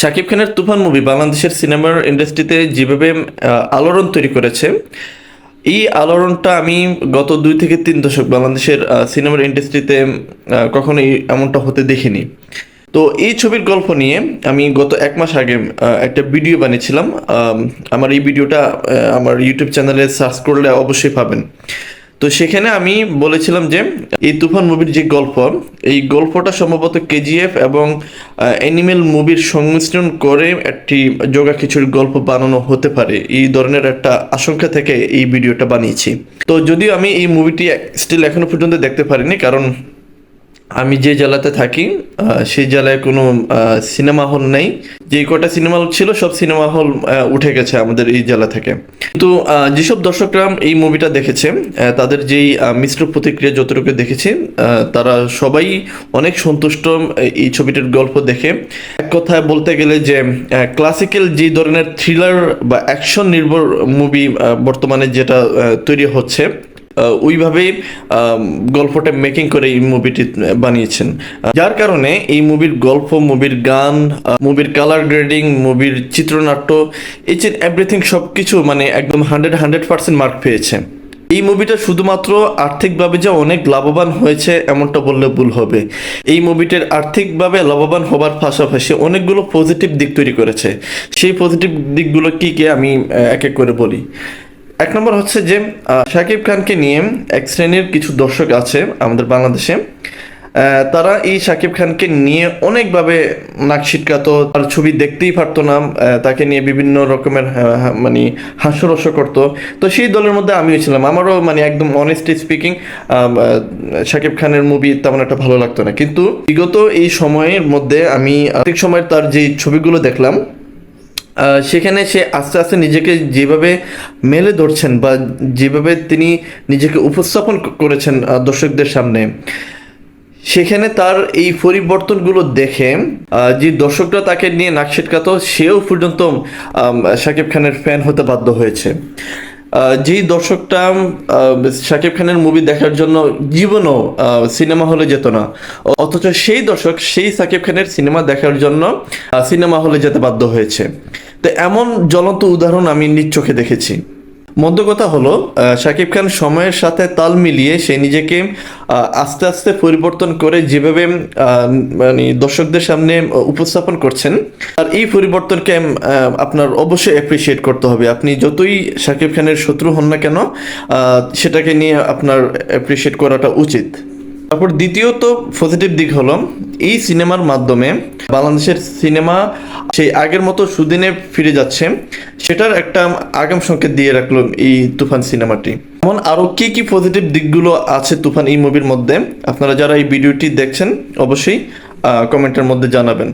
শাকিব খানের তুফান মুভি বাংলাদেশের সিনেমার ইন্ডাস্ট্রিতে যেভাবে আলোড়ন তৈরি করেছে, এই আলোড়নটা আমি গত দুই থেকে তিন দশক বাংলাদেশের সিনেমার ইন্ডাস্ট্রিতে কখনোই এমনটা হতে দেখিনি। তো এই ছবির গল্প নিয়ে আমি গত এক মাস আগে একটা ভিডিও বানিয়েছিলাম। আমার এই ভিডিওটা আমার ইউটিউব চ্যানেলে সার্চ করলে অবশ্যই পাবেন। তো সেখানে আমি বলেছিলাম যে, এই তুফান মুভির যে গল্প, এই গল্পটা সম্ভবত কেজিএফ এবং অ্যানিমেল মুভির সংমিশ্রণ করে একটি যোগা খিচুড়ির গল্প বানানো হতে পারে। এই ধরনের একটা আশঙ্কা থেকে এই ভিডিওটা বানিয়েছি। তো যদিও আমি এই মুভিটি স্টিল এখনও পর্যন্ত দেখতে পারিনি, কারণ আমি যে জেলাতে থাকি সেই জেলায় কোনো সিনেমা হল নেই। যে কটা সিনেমা হল ছিল, সব সিনেমা হল উঠে গেছে আমাদের এই জেলা থেকে। কিন্তু যেসব দর্শকরা এই মুভিটা দেখেছে তাদের যেই মিশ্র প্রতিক্রিয়া যতটুকু দেখেছি তারা সবাই অনেক সন্তুষ্ট এই ছবিটির গল্প দেখে। এক কথায় বলতে গেলে যে ক্লাসিক্যাল যে ধরনের থ্রিলার বা অ্যাকশন নির্ভর মুভি বর্তমানে যেটা তৈরি হচ্ছে আহ, ওইভাবেই গল্পটা মেকিং করে এই মুভিটি বানিয়েছেন। যার কারণে এই মুভির গল্প মুভির গান মুভির কালার গ্রেডিং মুভির চিত্রনাট্য এইচ এন্ড এভরিথিং সব কিছু মানে একদম হান্ড্রেড হান্ড্রেড পার্সেন্ট মার্ক পেয়েছে। এই মুভিটা শুধুমাত্র আর্থিকভাবে যে অনেক লাভবান হয়েছে এমনটা বললে ভুল হবে। এই মুভিটার আর্থিকভাবে লাভবান হবার পাশাপাশি অনেকগুলো পজিটিভ দিক তৈরি করেছে। সেই পজিটিভ দিকগুলো কী কি আমি এক এক করে বলি। এক নম্বর হচ্ছে যে শাকিব খানকে নিয়ে এক শ্রেণির কিছু দর্শক আছে আমাদের বাংলাদেশে। তারা এই শাকিব খানকে নিয়ে অনেকভাবে নাক ছিটকাতো, তার ছবি দেখতেই পারতো না তাকে নিয়ে বিভিন্ন রকমের মানে হাস্যরস করতো। তো সেই দলের মধ্যে আমিও ছিলাম। আমারও মানে একদম অনেস্টলি স্পিকিং শাকিব খানের মুভি তেমন একটা ভালো লাগতো না। কিন্তু বিগত এই সময়ের মধ্যে আমি ঠিক সময়ের তার যে ছবিগুলো দেখলাম সেখানে সে আস্তে আস্তে নিজেকে যেভাবে মেলে ধরছেন বা যেভাবে তিনি নিজেকে উপস্থাপন করেছেন দর্শকদের সামনে, সেখানে তার এই পরিবর্তনগুলো দেখে যে দর্শকরা তাকে নিয়ে নাক ছিটকাতো, সেও পর্যন্ত শাকিব খানের ফ্যান হতে বাধ্য হয়েছে। যেই দর্শকটা শাকিব খানের মুভি দেখার জন্য জীবনও সিনেমা হলে যেত না। অথচ সেই দর্শক, সেই শাকিব খানের সিনেমা দেখার জন্য সিনেমা হলে যেতে বাধ্য হয়েছে। তো এমন জ্বলন্ত উদাহরণ আমি নিজ চোখে দেখেছি। মধ্য কথা হলো শাকিব খান সময়ের সাথে তাল মিলিয়ে সে নিজেকে আস্তে আস্তে পরিবর্তন করে যেভাবে মানে দর্শকদের সামনে উপস্থাপন করছেন, আর এই পরিবর্তনকে আপনার অবশ্যই অ্যাপ্রিসিয়েট করতে হবে। আপনি যতই শাকিব খানের শত্রু হন না কেন সেটাকে নিয়ে আপনার অ্যাপ্রিসিয়েট করাটা উচিত। তারপর দ্বিতীয়ত পজিটিভ দিক হলো এই সিনেমার মাধ্যমে বাংলাদেশের সিনেমা সেই আগের মতো সুদিনে ফিরে যাচ্ছে। সেটার একটা আগাম সংকেত দিয়ে রাখল এই তুফান সিনেমাটি। এমন আরও কি কি পজিটিভ দিকগুলো আছে তুফান এই মুভির মধ্যে? আপনারা যারা এই ভিডিওটি দেখছেন, অবশ্যই কমেন্টের মধ্যে জানাবেন।